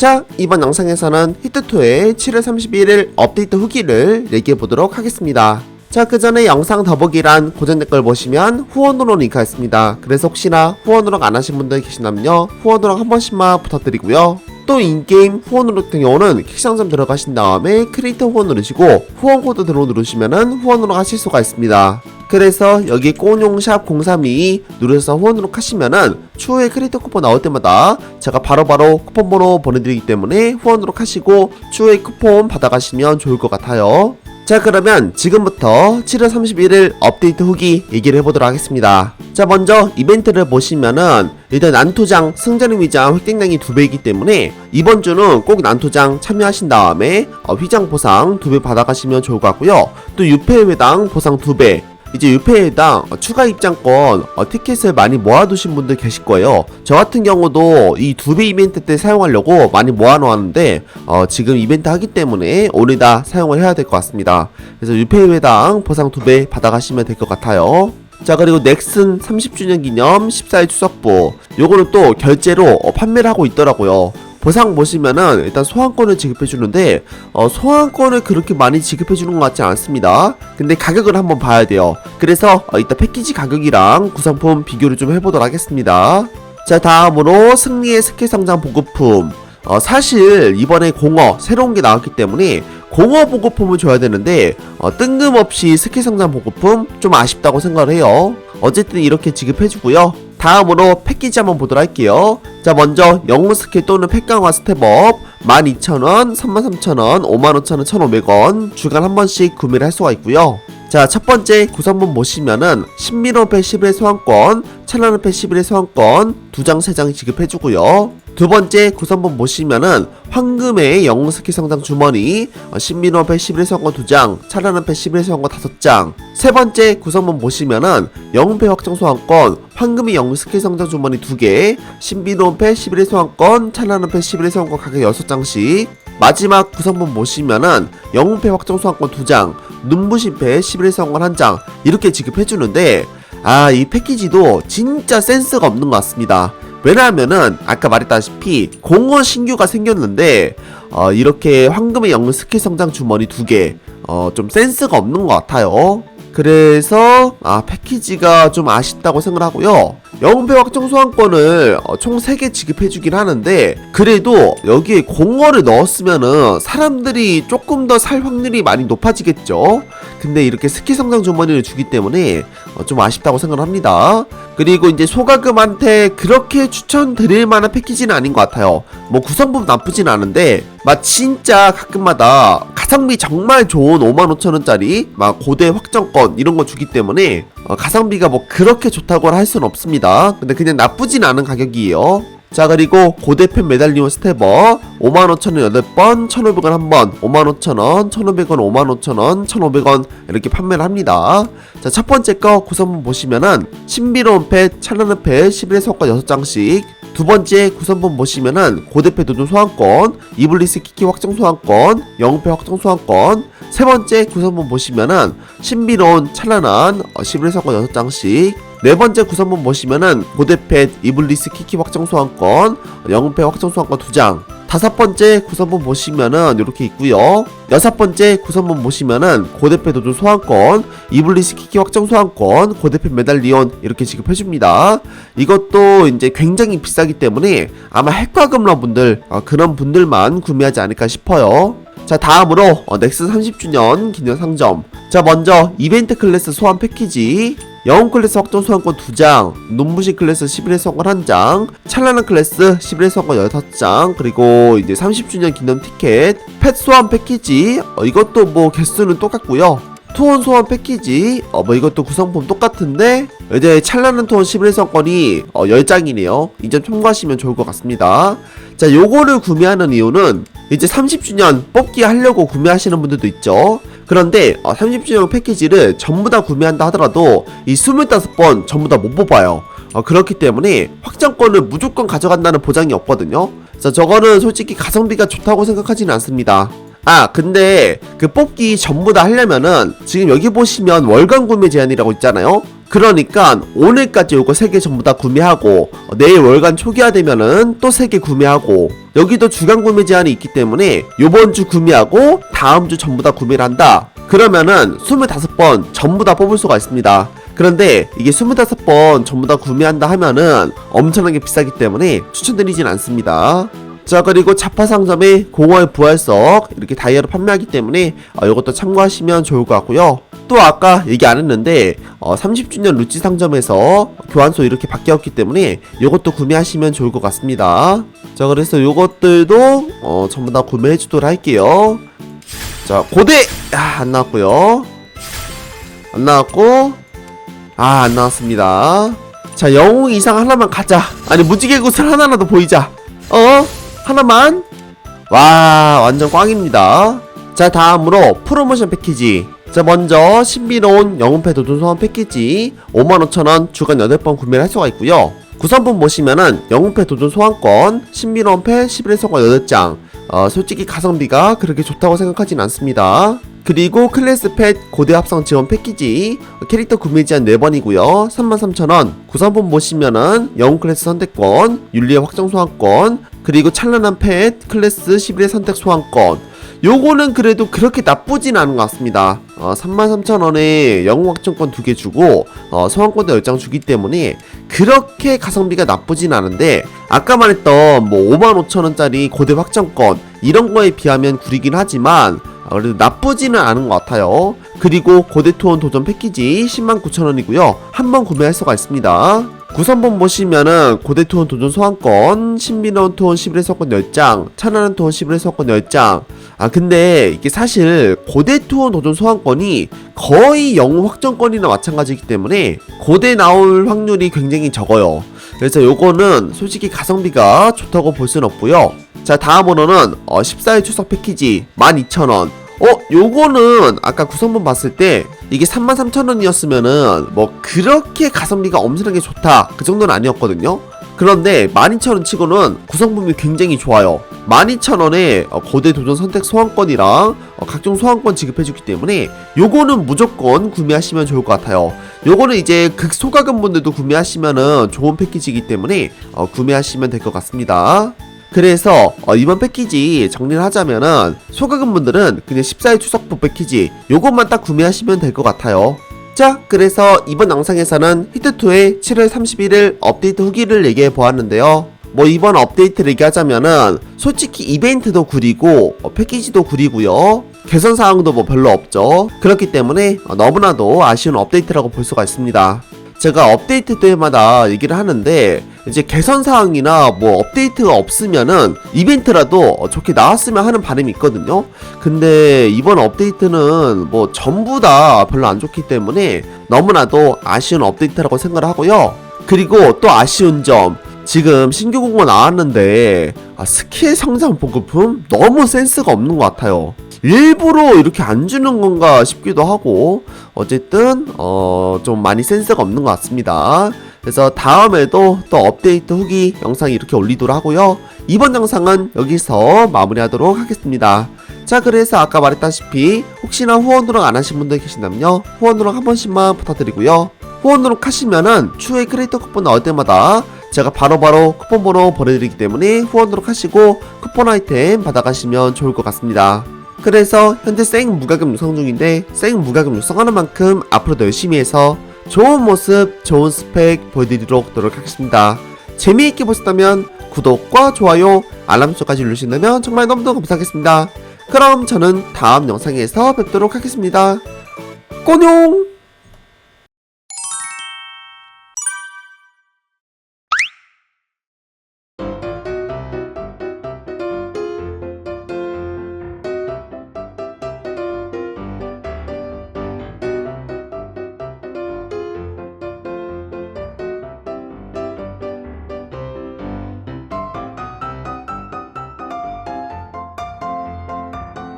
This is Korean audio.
자, 이번 영상에서는 히트2의 7월 31일 업데이트 후기를 얘기해 보도록 하겠습니다. 자, 그 전에 영상 더보기란 고정 댓글 보시면 후원으로 링크가 있습니다. 그래서 혹시나 후원으로 안 하신 분들 계시다면요, 후원으로 한 번씩만 부탁드리고요. 또 인게임 후원으로 같은 경우는 킥상점 들어가신 다음에 크리에이터 후원 누르시고 후원 코드 들어 누르시면은 후원으로 하실 수가 있습니다. 그래서 여기 꼬뇽샵 032 누르셔서 후원으로 하시면은 추후에 크리에이터 쿠폰 나올 때마다 제가 바로 바로 쿠폰 번호 보내드리기 때문에 후원으로 하시고 추후에 쿠폰 받아가시면 좋을 것 같아요. 자 그러면 지금부터 7월 31일 업데이트 후기 얘기를 해보도록 하겠습니다. 자 먼저 이벤트를 보시면은 일단 난토장 승자의 위장 획득량이 두 배이기 때문에 이번 주는 꼭 난토장 참여하신 다음에 어, 휘장 보상 두배 받아가시면 좋을 것 같고요. 또 유패회당 보상 두 배. 이제 어, 추가 입장권 어, 티켓을 많이 모아두신 분들 계실 거예요. 저 같은 경우도 이 두 배 이벤트 때 사용하려고 많이 모아놓았는데 어, 지금 이벤트 하기 때문에 오늘 다 사용을 해야 될 것 같습니다. 그래서 유패회당 보상 두 배 받아가시면 될 것 같아요. 자 그리고 넥슨 30주년 기념 14일 추석부 요거는 또 결제로 어, 판매를 하고 있더라고요. 보상 보시면은 일단 소환권을 지급해 주는데 어, 소환권을 그렇게 많이 지급해 주는 것 같지 않습니다. 근데 가격을 한번 봐야 돼요. 그래서 어, 이따 패키지 가격이랑 구성품 비교를 좀 해보도록 하겠습니다. 자 다음으로 승리의 스킬 성장 보급품. 어, 사실 이번에 공어 새로운 게 나왔기 때문에 공어 보급품을 줘야 되는데 어, 뜬금없이 스킬 성장 보급품 좀 아쉽다고 생각을 해요. 어쨌든 이렇게 지급해주고요. 다음으로 패키지 한번 보도록 할게요. 자 먼저 영웅 스킬 또는 팩강화 스텝업 12,000원, 33,000원, 55,000원, 1,500원 주간 한 번씩 구매를 할 수가 있고요. 자, 첫 번째 구성분 보시면은 신민원패 11의 소환권, 찬란한패 11의 소환권 두 장, 세장 지급해주고요. 두 번째 구성분 보시면은 황금의 영웅 스킬 성장 주머니, 어, 신민원패 11의 소환권 두 장, 찬란한패 11의 소환권 다섯 장. 세 번째 구성분 보시면은 영웅패 확정 소환권, 황금의 영웅 스킬 성장 주머니 두 개, 신민원패 11의 소환권, 찬란한패 11의 소환권 가격 여섯 장씩. 마지막 구성분 보시면은 영웅패 확정 소환권 두 장, 눈부신패 11일 소환권 한장 이렇게 지급해주는데 아 이 패키지도 진짜 센스가 없는 것 같습니다. 왜냐하면은 아까 말했다시피 공원 신규가 생겼는데 어, 이렇게 황금의 영웅 스킬 성장 주머니 두 개, 어, 좀 센스가 없는 것 같아요. 그래서 아 패키지가 좀 아쉽다고 생각하고요. 영웅배 확정 소환권을 어, 총 3개 지급해주긴 하는데 그래도 여기에 공어를 넣었으면은 사람들이 조금 더 살 확률이 많이 높아지겠죠. 근데 이렇게 스킬 성장 주머니를 주기 때문에 어, 좀 아쉽다고 생각을 합니다. 그리고 이제 소가금한테 그렇게 추천드릴 만한 패키지는 아닌 것 같아요. 뭐 구성품 나쁘진 않은데 막 진짜 가끔마다 가성비 정말 좋은 55,000원짜리 막 고대 확정권 이런 거 주기 때문에 어, 가성비가 뭐 그렇게 좋다고 할 수는 없습니다. 근데 그냥 나쁘진 않은 가격이에요. 자 그리고 고대편 메달리온 스텝업 55,000원 8번 1,500원 1번 55,000원 1,500원 55,000원 1,500원 이렇게 판매를 합니다 자 첫 번째 거 구성분 보시면은 신비로운 펫 찬란한 펫 11의 성과 6장씩 두 번째 구성분 보시면은 고대패 도전 소환권 이블리스 키키 확정 소환권 영웅패 확정 소환권 세 번째 구성분 보시면은 신비로운 찬란한 어, 11의 성과 6장씩 네 번째 구성분 보시면은 고대펫 이블리스 키키 확정 소환권 영웅패 확정 소환권 두 장. 다섯 번째 구성분 보시면은 이렇게 있고요. 여섯 번째 구성분 보시면은 고대패 도전 소환권, 이블리스 키키 확정 소환권, 고대패 메달리온 이렇게 지급해줍니다. 이것도 이제 굉장히 비싸기 때문에 아마 핵과금러 분들 어, 그런 분들만 구매하지 않을까 싶어요. 자 다음으로 어, 넥슨 30주년 기념 상점 자 먼저 이벤트 클래스 소환 패키지 영웅 클래스 확정 소환권 2장 눈부신 클래스 11회 소환권 1장 찬란한 클래스 11회 소환권 16장 그리고 이제 30주년 기념 티켓 펫 소환 패키지 어, 이것도 뭐 개수는 똑같고요. 투혼 소환 패키지 어 뭐 이것도 구성품 똑같은데 이제 찬란한 투혼 11회 소환권이 어 10장이네요. 이 점 참고하시면 좋을 것 같습니다. 자 요거를 구매하는 이유는 이제 30주년 뽑기 하려고 구매하시는 분들도 있죠 그런데 어, 30주년 패키지를 전부 다 구매한다 하더라도 이 25번 전부 다 못 뽑아요. 어, 그렇기 때문에 확장권을 무조건 가져간다는 보장이 없거든요. 자 저거는 솔직히 가성비가 좋다고 생각하지는 않습니다. 아 근데 그 뽑기 전부 다 하려면은 지금 여기 보시면 월간 구매 제한이라고 있잖아요 그러니까 오늘까지 요거 3개 전부 다 구매하고 어, 내일 월간 초기화 되면은 또 3개 구매하고 여기도 주간 구매 제한이 있기 때문에 요번 주 구매하고 다음 주 전부 다 구매를 한다. 그러면은 25번 전부 다 뽑을 수가 있습니다. 그런데 이게 25번 전부 다 구매한다 하면은 엄청나게 비싸기 때문에 추천드리진 않습니다. 자 그리고 자파 상점의 공허의 부활석 이렇게 다이아로 판매하기 때문에 어, 이것도 참고하시면 좋을 것 같고요. 또 아까 얘기 안 했는데 어, 30주년 루치 상점에서 교환소 이렇게 바뀌었기 때문에 이것도 구매하시면 좋을 것 같습니다. 자 그래서 이것들도 어, 전부 다 구매해 주도록 할게요. 자 고대 아, 안 나왔고요. 안 나왔고 아 안 나왔습니다. 자 영웅 이상 하나만 가자. 아니 무지개 구슬 하나라도 보이자. 어 하나만 와 완전 꽝입니다. 자 다음으로 프로모션 패키지. 자 먼저 신비로운 영웅패 도전 소환 패키지 55,000원 주간 8번 구매를 할 수가 있고요. 구성분 보시면은 영웅패 도전 소환권, 신비로운 패 11회 성과 8장. 어, 솔직히 가성비가 그렇게 좋다고 생각하진 않습니다. 그리고 클래스 펫 고대 합성 지원 패키지 캐릭터 구매 제한 4번이고요 33,000원 구성품 보시면은 영웅 클래스 선택권 윤리의 확정 소환권 그리고 찬란한 펫 클래스 11의 선택 소환권 요거는 그래도 그렇게 나쁘진 않은 것 같습니다 어, 33,000원에 영웅 확정권 2개 주고 어, 소환권도 10장 주기 때문에 그렇게 가성비가 나쁘진 않은데 아까 말했던 뭐 55,000원짜리 고대 확정권 이런 거에 비하면 구리긴 하지만 아, 그래도 나쁘지는 않은 것 같아요. 그리고 고대 투혼 도전 패키지 109,000원이고요. 한 번 구매할 수가 있습니다. 구성본 보시면은 고대 투혼 도전 소환권, 신비로운 투혼 11회 석권 10장, 찬란한 투혼 11회 석권 10장. 아 근데 이게 사실 고대 투혼 도전 소환권이 거의 영웅 확정권이나 마찬가지이기 때문에 고대 나올 확률이 굉장히 적어요. 그래서 요거는 솔직히 가성비가 좋다고 볼 수는 없고요. 자 다음으로는 어, 14일 추석 패키지 12,000원 어 요거는 아까 구성본 봤을 때 이게 33,000원이었으면은 뭐 그렇게 가성비가 엄청나게 좋다. 그 정도는 아니었거든요. 그런데 12,000원 치고는 구성품이 굉장히 좋아요. 12,000원에 어, 고대 도전 선택 소환권이랑 어, 각종 소환권 지급해주기 때문에 요거는 무조건 구매하시면 좋을 것 같아요. 요거는 이제 극소가금 분들도 구매하시면은 좋은 패키지이기 때문에 어, 구매하시면 될 것 같습니다 그래서 어, 이번 패키지 정리를 하자면은 소가금 분들은 그냥 14일 추석부 패키지 요것만 딱 구매하시면 될 것 같아요. 자, 그래서 이번 영상에서는 히트2의 7월 31일 업데이트 후기를 얘기해 보았는데요. 뭐 이번 업데이트를 얘기하자면은 솔직히 이벤트도 구리고 어, 패키지도 구리고요. 개선 사항도 뭐 별로 없죠. 그렇기 때문에 어, 너무나도 아쉬운 업데이트라고 볼 수가 있습니다. 제가 업데이트 때마다 얘기를 하는데 이제 개선 사항이나 뭐 업데이트가 없으면은 이벤트라도 좋게 나왔으면 하는 바람이 있거든요. 근데 이번 업데이트는 뭐 전부 다 별로 안 좋기 때문에 너무나도 아쉬운 업데이트라고 생각을 하고요. 그리고 또 아쉬운 점 지금 신규 공고 나왔는데 아, 스킬 성장 보급품 너무 센스가 없는 것 같아요. 일부러 이렇게 안 주는 건가 싶기도 하고 어쨌든 어 좀 많이 센스가 없는 것 같습니다. 그래서 다음에도 또 업데이트 후기 영상 이렇게 올리도록 하고요. 이번 영상은 여기서 마무리하도록 하겠습니다. 자 그래서 아까 말했다시피 혹시나 후원 누락 안 하신 분들 계신다면요 후원 누락 한 번씩만 부탁드리고요 후원 누락 하시면은 추후에 크리에이터 쿠폰 나올 때마다 제가 바로바로 쿠폰 번호 보내드리기 때문에 후원 누락 하시고 쿠폰 아이템 받아가시면 좋을 것 같습니다 그래서 현재 생 무과금 육성 중인데 생 무과금 육성하는 만큼 앞으로도 열심히 해서 좋은 모습, 좋은 스펙 보여드리도록 노력하겠습니다. 재미있게 보셨다면 구독과 좋아요, 알람 설정까지 누르신다면 정말 너무너무 감사하겠습니다. 그럼 저는 다음 영상에서 뵙도록 하겠습니다. 꼬뇽!